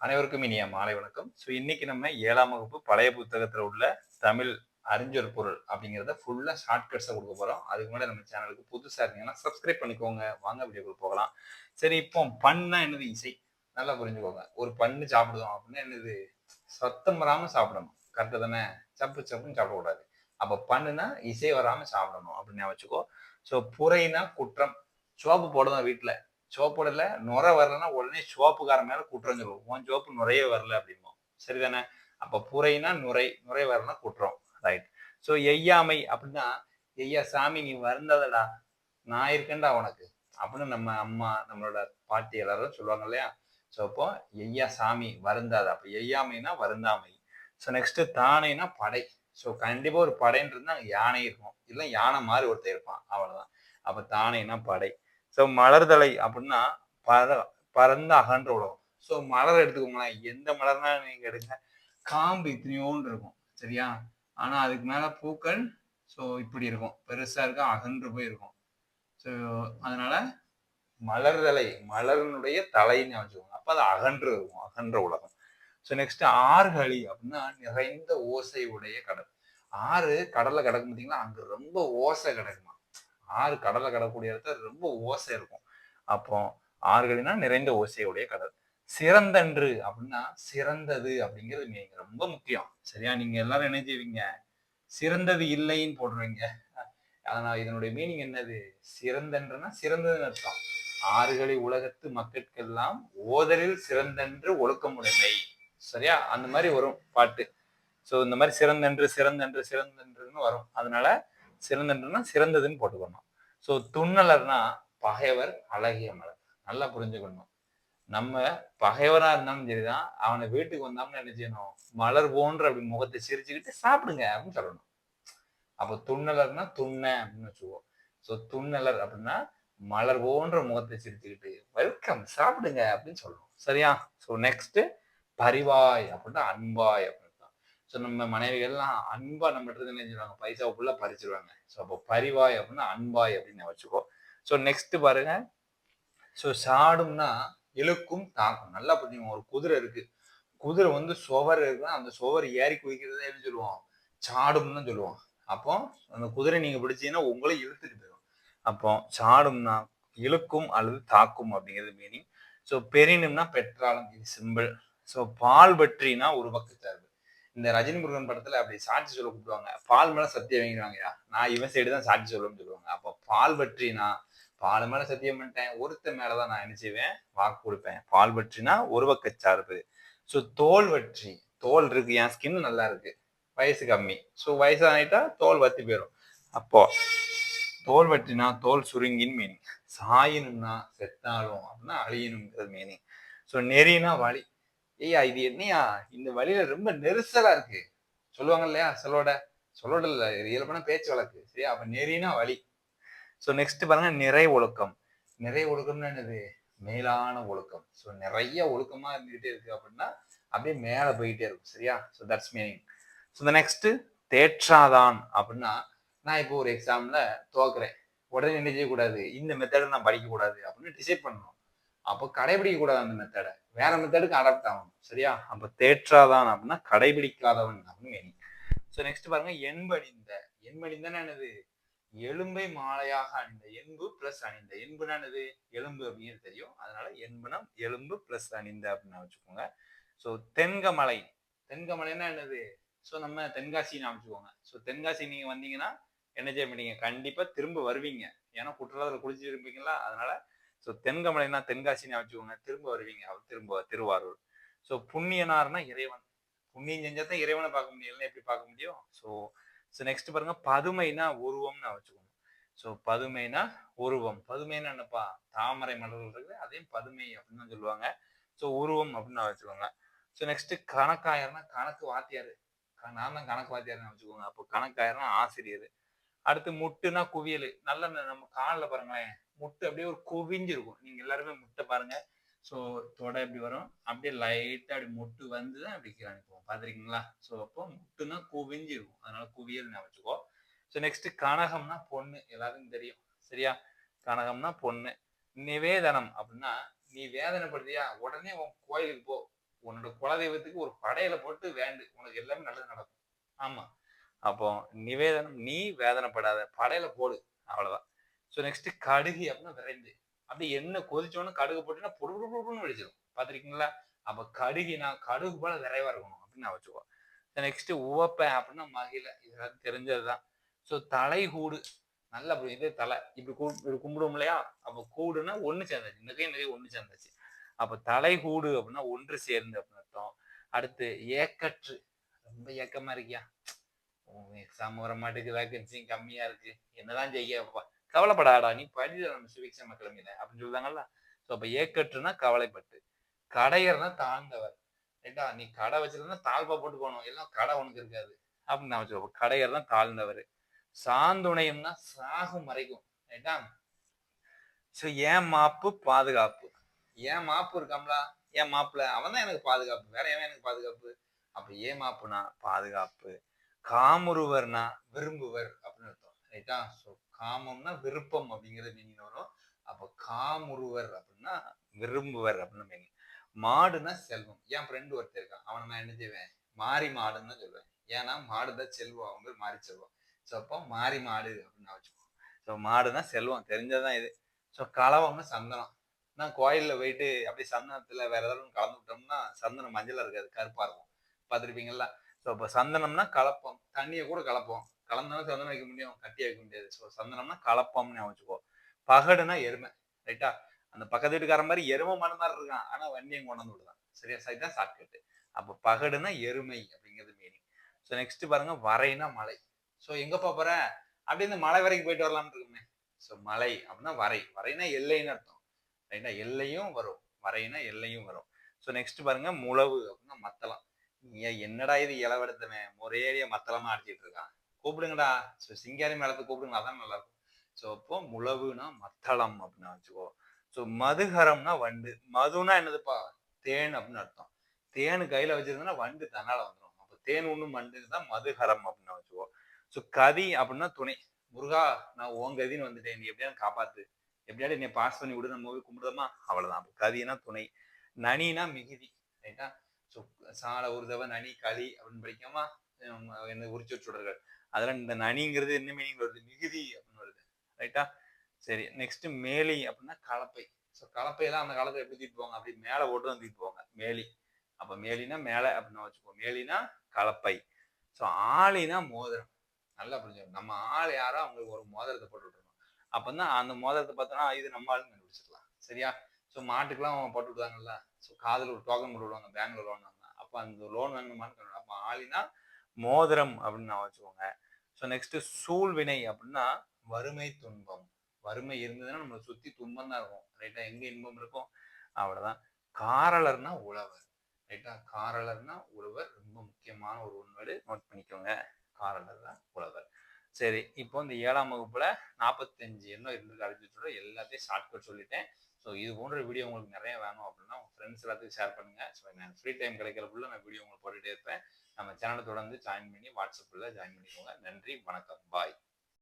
அனைவருக்கும் இனிய மாலை வணக்கம். ஸோ இன்னைக்கு நம்ம ஏழாம் வகுப்பு பழைய புத்தகத்தில் உள்ள தமிழ் அறிஞர் பொருள் அப்படிங்கிறத ஃபுல்லாக ஷார்ட்கட்ஸாக கொடுக்க போகிறோம் அதுக்கு முன்னாடி நம்ம சேனலுக்கு புதுசாக இருந்தீங்கன்னா சப்ஸ்கிரைப் பண்ணிக்கோங்க. வாங்க வீடியோக்குள் போகலாம். சரி இப்போ பண்ணா என்னது இசை? நல்லா புரிஞ்சுக்கோங்க. ஒரு பண்ணு சாப்பிடுவோம் அப்படின்னா என்னது? சத்தம் வராமல் சாப்பிடணும். கரெக்டாக தானே? சப்பு சப்புன்னு சாப்பிடக்கூடாது. அப்போ பண்ணுனா இசை வராமல் சாப்பிடணும் அப்படின்னு வச்சுக்கோ. ஸோ புரைனா குற்றம். சோப்பு போடணும் வீட்டில் சோப்போடல நுர வரலன்னா உடனே சோப்புக்கார மேல குற்றம் சொல்லுவோம். உன் சோப்பு நுரையே வரல அப்படிம்போம். சரிதானே? அப்ப புரைனா நுரை நுரை வரலன்னா குற்றம். ரைட் ஸோ எய்யாமை அப்படின்னா ஐயா சாமி நீ வருந்ததடா. நான் இருக்கேன்டா உனக்கு. அப்படின்னு நம்ம அம்மா நம்மளோட பாட்டி எல்லாரும் சொல்லுவாங்க இல்லையா? ஸோ அப்போ ஐயா சாமி வருந்தாது. அப்போ எய்யாமைனா வருந்தாமை. ஸோ நெக்ஸ்ட் தானைனா படை. ஸோ கண்டிப்பா ஒரு படைன்றது அங்கே யானை இருக்கும். இல்லை யானை மாதிரி ஒருத்தர் இருப்பான். அவ்வளோதான் அப்போ தானைனா படை. ஸோ மலர்தலை அப்படின்னா பர பறந்த அகன்ற உலகம். ஸோ மலர் எடுத்துக்கோங்களேன். எந்த மலர்னா நீங்க எடுங்க. காம்பு இத்தனையோன்னு இருக்கும். சரியா? ஆனா அதுக்கு மேல பூக்கள் ஸோ இப்படி இருக்கும். பெருசா இருக்கும் அகன்று போய் இருக்கும். ஸோ அதனால மலர்தலை மலர்னுடைய தலைன்னு வச்சுக்கோங்க. அப்போ அது அகன்று இருக்கும். அகன்ற உலகம். ஸோ நெக்ஸ்ட் ஆறுகளி அப்படின்னா நிறைந்த ஓசை உடைய கடல். ஆறு கடல்ல கிடக்கும் பார்த்தீங்களா? அங்க ரொம்ப ஓசை கிடக்குமா? ஆறு கடலை கடக்கூடிய இடத்துல ரொம்ப ஓசை இருக்கும். அப்போ ஆறுகளினா நிறைந்த ஓசையுடைய கடல். சிறந்தன்று அப்படின்னா சிறந்தது அப்படிங்கிறது நீங்க ரொம்ப முக்கியம். சரியா? நீங்க எல்லாரும் என்ன செய்வீங்க? சிறந்தது இல்லைன்னு போடுறீங்க. அதனால இதனுடைய மீனிங் என்னது? சிறந்தன்றுனா சிறந்ததுன்னு அர்த்தம். ஆறுகளை உலகத்து மக்களுக்கெல்லாம் ஓதலில் சிறந்தன்று ஒழுக்கமுடைமை. சரியா? அந்த மாதிரி வரும் பாட்டு. ஸோ இந்த மாதிரி சிறந்தன்று சிறந்தன்று சிறந்தன்றுன்னு வரும். அதனால சிறந்தன்றனா சிறந்ததுன்னு போட்டுக்கணும். ஸோ துண்ணலர்னா பகைவர் அழகிய மலர். நல்லா புரிஞ்சுக்கணும். நம்ம பகைவரா இருந்தாலும் சரிதான். அவனை வீட்டுக்கு வந்தாலும் என்ன செய்யணும்? மலர் போன்ற அப்படி முகத்தை சிரிச்சுக்கிட்டு சாப்பிடுங்க அப்படின்னு சொல்லணும். அப்போ துண்ணலர்னா துண்ண அப்படின்னு வச்சுக்குவோம். ஸோ துண்ணலர் அப்படின்னா மலர் போன்ற முகத்தை சிரிச்சுக்கிட்டு வெல்கம் சாப்பிடுங்க அப்படின்னு சொல்லணும். சரியா? ஸோ நெக்ஸ்ட் பரிவாய் அப்படின்னா அன்பாய் அப்படின்னு ஸோ நம்ம மனைவிகள்லாம் அன்பா நம்ம இடத்துல என்ன செஞ்சிருவாங்க? பைசா ஃபுல்லாக பறிச்சிருவாங்க. ஸோ அப்போ பரிவாய் அப்படின்னா அன்பாய் அப்படின்னு வச்சுக்கோ. ஸோ நெக்ஸ்ட் பாருங்க. ஸோ சாடும்னா இழுக்கும் தாக்கும். நல்லா புரிஞ்சுக்கோங்க. ஒரு குதிரை இருக்கு. குதிரை வந்து சுவர் இருக்குன்னா அந்த சுவர் ஏறி குதிக்கிறதே என்ன சொல்லுவோம் சாடும்னு சொல்லுவோம் அப்போ அந்த குதிரை நீங்க பிடிச்சீங்கன்னா உங்களை இழுத்துட்டு போயிடும். அப்போ சாடும்னா இழுக்கும் அல்லது தாக்கும் அப்படிங்கிறது மீனிங் ஸோ பெரினும்னா பெற்றாலும் இது சிம்பிள் ஸோ பால் பற்றினா ஒரு பக்க இந்த ரஜினி முருகன் படத்துல அப்படி சாட்சி சொல்ல கூப்பிடுவாங்க. பால் மேல சத்தியம் வாங்கிடுவாங்கயா நான் இவன் சைடு தான் சாட்சி சொல்லணும்னு சொல்லுவாங்க. அப்போ பால் பற்றினா பால் மேல சத்தியம் பண்ணிட்டேன் ஒருத்த மேலதான் நான் என்ன செய்வேன்? வாக்கு கொடுப்பேன். பால் பற்றினா ஒரு பக்க சார்பு. ஸோ தோல் வற்றி. தோல் இருக்கு. என் ஸ்கின் நல்லா இருக்கு. வயசு கம்மி. ஸோ வயசானிட்டா தோல் வத்தி போயிடும் அப்போ தோல் வற்றினா தோல் சுருங்கின்னு மீனிங் சாயணும்னா செத்தாலும் அப்படின்னா அழியணுங்கிறது மீனிங் ஸோ நெறினா வழி ஐயா இது என்னையா? இந்த வழியில ரொம்ப நெரிசலா இருக்கு. சொல்லுவாங்க இல்லையா? சொல்லோட சொல்லோட இல்ல இயல்பான பேச்சு வழக்கு சரியா? அப்ப நெறினா வழி. ஸோ நெக்ஸ்ட் பாருங்க நிறை ஒழுக்கம். நிறை ஒழுக்கம்னா என்னது? மேலான ஒழுக்கம். ஸோ நிறைய ஒழுக்கமா இருந்துகிட்டே இருக்கு அப்படின்னா அப்படியே மேல போயிட்டே இருக்கும். சரியா? ஸோ தட்ஸ் மீனிங் ஸோ இந்த நெக்ஸ்ட் தேற்றாதான் அப்படின்னா நான் இப்போ ஒரு எக்ஸாம்ல தோக்குறேன் உடனே என்ன செய்யக்கூடாது? இந்த மெத்தடை நான் படிக்கக்கூடாது அப்படின்னு டிசைட் பண்ணணும். அப்போ கடைபிடிக்க கூடாது அந்த மெத்தடை வேற மெத்தடுக்கு அடாப்ட் ஆகணும் சரியா? அப்போ தேற்றாதான் அப்படின்னா கடைபிடிக்காதவன் அப்படின்னு மீனிங் ஸோ நெக்ஸ்ட் பாருங்க எண்படிந்த எண்படிந்தன்னு என்னது? எலும்பை மாலையாக அணிந்த எண்பு பிளஸ் அணிந்த. எண்புனா என்னது? எலும்பு அப்படிங்கிறது தெரியும். அதனால எண்புனம் எலும்பு பிளஸ் அணிந்த அப்படின்னு வச்சுக்கோங்க. ஸோ தென்கமலை. தென்கமலைன்னா என்னது? ஸோ நம்ம தென்காசி அமைச்சுக்கோங்க. ஸோ தென்காசி நீங்க வந்தீங்கன்னா என்ன செய்ய மாட்டீங்க? கண்டிப்பா திரும்ப வருவீங்க. ஏன்னா குற்றாலத்தில் குளிச்சுட்டு இருப்பீங்களா? அதனால ஸோ தென்கமலைனா தென்காசின்னு வச்சுக்கோங்க திரும்ப வருவீங்க. அவர் திரும்ப திருவாரூர். ஸோ புண்ணியனார்னா இறைவன். புண்ணியம் செஞ்சா தான் இறைவனை பார்க்க முடியலன்னு எப்படி பார்க்க முடியும்? ஸோ ஸோ நெக்ஸ்ட் பாருங்க. பதுமைனா உருவம்னு வச்சுக்கோங்க ஸோ பதுமைனா உருவம். பதுமைனா என்னப்பா? தாமரை மலர்கள் இருக்குது அதையும் பதுமை அப்படின்னு தான் சொல்லுவாங்க. ஸோ உருவம் அப்படின்னு வச்சுக்கோங்க. ஸோ நெக்ஸ்ட் கணக்காயர்னா கணக்கு வாத்தியார். நான் தான் கணக்கு வாத்தியார்னு வச்சுக்கோங்க அப்போ கணக்காயர்னா ஆசிரியர். அடுத்து முட்டுனா குவியல். நல்ல நம்ம காலில் பாருங்களேன் முட்டு அப்படியே ஒரு குவிஞ்சிருக்கும். நீங்கள் நீங்க எல்லாருமே முட்டை பாருங்க. ஸோ தொடை எப்படி வரும்? அப்படியே லைட்டாக அப்படி முட்டு வந்து தான் அப்படி அனுப்புவோம். பார்த்துருக்கீங்களா ஸோ அப்போ முட்டுனா குவிஞ்சு இருக்கும் அதனால குவியல் நான் வச்சுக்கோ. ஸோ நெக்ஸ்ட் கனகம்னா பொண்ணு. எல்லாருக்கும் தெரியும். சரியா? கனகம்னா பொண்ணு. நிவேதனம் அப்படின்னா நீ வேதனைப்படுத்தியா? உடனே உன் கோயிலுக்கு போ. உன்னோட குலதெய்வத்துக்கு ஒரு படையில போட்டு வேண்டு. உனக்கு எல்லாமே நல்லது நடக்கும். ஆமா. அப்போ நிவேதனம் நீ வேதனைப்படாத படையில போடு அவ்வளவுதான். ஸோ நெக்ஸ்ட் கடுகு அப்படின்னா விரைந்து. அப்படியே எண்ணெய் கொதிச்சோன்னு கடுகு போட்டுன்னா பொடுன்னு வெடிச்சிடும் பார்த்துருக்கீங்களா? அப்போ கடுகினா கடுகு போல விரைவா இருக்கணும் அப்படின்னு நான் வச்சுக்கோ நெக்ஸ்ட் உவப்பேன் அப்படின்னா மகிழ. இதெல்லாம் தெரிஞ்சதுதான். ஸோ தலைகூடு. நல்ல அப்படி இது தலை. இப்படி கூ இப்படி கும்பிடுவோம் இல்லையா? அப்போ கூடுன்னா ஒன்று சேர்ந்தாச்சு. நிறைய நிறைய ஒன்று சேர்ந்தாச்சு. அப்போ தலைகூடு அப்படின்னா ஒன்று சேர்ந்து அப்படின்னு அர்த்தம். அடுத்து ஏக்கற்று. ரொம்ப ஏக்கமா இருக்கியா? எக்ஸாம் வர மாட்டுக்கு வேகன்சியும் கம்மியா இருக்கு. என்னதான் செய்ய கவலைப்படாடா நீ படித நம்ம சிவிக்ஸ் நம்ம கிளம்பின அப்படின்னு சொல்லுவாங்கல்ல ஸோ அப்போ ஏக்கற்றுனா கவலைப்பட்டு கடையர்னா தாழ்ந்தவர். ரைட்டா நீ கடை வச்சிருந்தா தாழ்வா போட்டு போகணும் எல்லாம் கடை உனக்கு இருக்காது அப்படின்னு நான் வச்சுக்கோ கடையர் தான் தாழ்ந்தவர். சாந்துணையம்னா சாகும் மறைக்கும். ரைட்டா ஸோ ஏன் மாப்பு பாதுகாப்பு. ஏன் மாப்பு இருக்காம்லா ஏன் மாப்பிள்ள அவன் தான் எனக்கு பாதுகாப்பு. வேற எவன் எனக்கு பாதுகாப்பு? அப்ப ஏன் மாப்புனா பாதுகாப்பு. காமுருவர்னா விரும்புவர் அப்படின்னு அர்த்தம். ரைட்டா ஸோ காமம்னா விருப்பம் அப்படிங்கிறது மீனிங் வரும். அப்போ காமுருவர் அப்படின்னா விரும்புவர் அப்படின்னு மீனிங் மாடுனா செல்வம். என் ஃப்ரெண்டு ஒருத்தர் இருக்கான். அவனை நான் என்ன செய்வேன்? மாறி மாடுன்னு தான் சொல்லுவேன் ஏன்னா மாடு தான் செல்வம். அவங்க மாறி செல்வம். ஸோ அப்போ மாறி மாடு அப்படின்னு நான் வச்சுக்குவோம் ஸோ மாடுனா செல்வம். தெரிஞ்சதான் இது. ஸோ கலவம்னா சந்தனம். நான் கோயிலில் போயிட்டு அப்படி சந்தனத்தில் வேற ஏதாவது கலந்து விட்டோம்னா சந்தனம் மஞ்சளாக இருக்காது. கருப்பாக இருக்கும். பார்த்துருப்பீங்களா ஸோ இப்போ சந்தனம்னா கலப்பம். தண்ணியை கூட கலப்போம். கலந்தாலும் சந்தனம் வைக்க முடியும். கட்டி வைக்க முடியாது. ஸோ சந்தனம்னா கலப்பம்னு வச்சுக்கோ. பகடுனா எருமை ரைட்டா அந்த பக்கத்து வீட்டுக்கார மாதிரி எருமை மன மாதிரி இருக்கான். ஆனால் வண்டியை கொண்டு வந்து விடுதான். சரியா? சரிதான் ஷார்ட்கட்டு அப்போ பகடுனா எருமை அப்படிங்கிறது மீனிங் ஸோ நெக்ஸ்ட் பாருங்க வரைனா மலை. ஸோ எங்கப்பா போகிறேன் அப்படி இந்த மலை வரைக்கும் போயிட்டு வரலாம்னு இருக்குமே. ஸோ மலை அப்படின்னா வரை. வரைனா எல்லைன்னு அர்த்தம். ரைட்டா எல்லையும் வரும். வரைனா எல்லையும் வரும். ஸோ நெக்ஸ்ட் பாருங்க முழவு அப்படின்னா மத்தளம். ஏன் என்னடா இது இளவெடுத்தவன் ஒரேடியா மத்தளமா அடிச்சிட்டு இருக்கான். கூப்பிடுங்கடா. ஸோ சிங்காரி மேலத்தை கூப்பிடுங்க. அதான் நல்லா இருக்கும் ஸோ அப்போ முழவுனா மத்தளம் அப்படின்னு வச்சுக்கோ. ஸோ மதுகரம்னா வண்டு. மதுனா என்னதுப்பா? தேன் அப்படின்னு அர்த்தம். தேனு கையில வச்சிருந்தா வண்டு தன்னால வந்துடும் அப்போ தேன் ஒன்றும் வண்டுன்னு தான் மதுகரம் அப்படின்னு வச்சுக்கோ. ஸோ கதி அப்படின்னா துணை. முருகா நான் உன் கதின்னு வந்துட்டேன். நீ எப்படியாவது காப்பாத்து. எப்படியாவது என்னை பாஸ் பண்ணி விடு. நம்ம போய் கும்பிடுதமா அவ்வளவுதான். அப்போ கதினா துணை. நனினா மிகுதி. ரைட்டா ஸோ சால உருதவ நனி களி அப்படின்னு படிக்காம என்ன உரிச்சு சுடர்கள் அதெல்லாம் இந்த நனிங்கிறது என்ன மீனிங் வருது? மிகுதி அப்படின்னு வருது. ரைட்டா சரி நெக்ஸ்ட் மேலி அப்படின்னா கலப்பை. ஸோ கலப்பையெல்லாம் அந்த காலத்தில் எப்படி தூக்கிட்டு போவாங்க? அப்படி மேலே போட்டு தான் தூக்கிட்டு போவாங்க. மேலி. அப்போ மேலினா மேலே அப்படின்னு வச்சுக்கோ. மேலினா கலப்பை. ஸோ ஆளினா மோதிரம். நல்லா புரிஞ்சுக்கணும் நம்ம ஆள் யாரோ அவங்களுக்கு ஒரு மோதிரத்தை போட்டு விட்டுருணும் அப்போ தான் அந்த மோதிரத்தை பார்த்தோன்னா இது நம்ம ஆளுங்க கண்டுபிடிச்சிடலாம். சரியா? ஸோ மாட்டுக்கெல்லாம் போட்டு விடுவாங்கல்ல. ஸோ காதில் ஒரு டோக்கன் போட்டு விடுவாங்க பேங்க்ல லோன் வாங்கினா. அப்போ அந்த லோன் வாங்கணுமான்னு அப்போ ஆளினா மோதிரம் அப்படின்னு நான் வச்சுக்கோங்க. ஸோ நெக்ஸ்ட் சூழ்வினை அப்படின்னா வறுமை துன்பம். வறுமை இருந்ததுன்னா நம்மளை சுற்றி துன்பம் தான் இருக்கும். ரைட்டா எங்கே இன்பம் இருக்கும்? அவ்வளோதான் காரலர்னா உழவர். ரைட்டா காரலர்னா உழவர். ரொம்ப முக்கியமான ஒரு உண்மைடு நோட் பண்ணிக்கோங்க. காரலர் தான் உழவர். சரி இப்போ இந்த ஏழாம் வகுப்புல நாற்பத்தஞ்சு எண்ணம் இருந்து அழிஞ்சிட்டோட எல்லாத்தையும் ஷார்ட்கட் சொல்லிட்டேன். ஸோ இது போன்ற வீடியோ உங்களுக்கு நிறைய வேணும் அப்படின்னா உங்கள் ஃப்ரெண்ட்ஸ் எல்லாத்துக்கும் ஷேர் பண்ணுங்கள் ஸோ நான் ஃப்ரீ டைம் கிடைக்கிறக்குள்ள நான் வீடியோ உங்களுக்கு போட்டுகிட்டே இருப்பேன். நம்ம சேனலை தொடர்ந்து ஜாயின் பண்ணி வாட்ஸ்அப்பில் ஜாயின் பண்ணிக்கோங்க. நன்றி வணக்கம். பாய்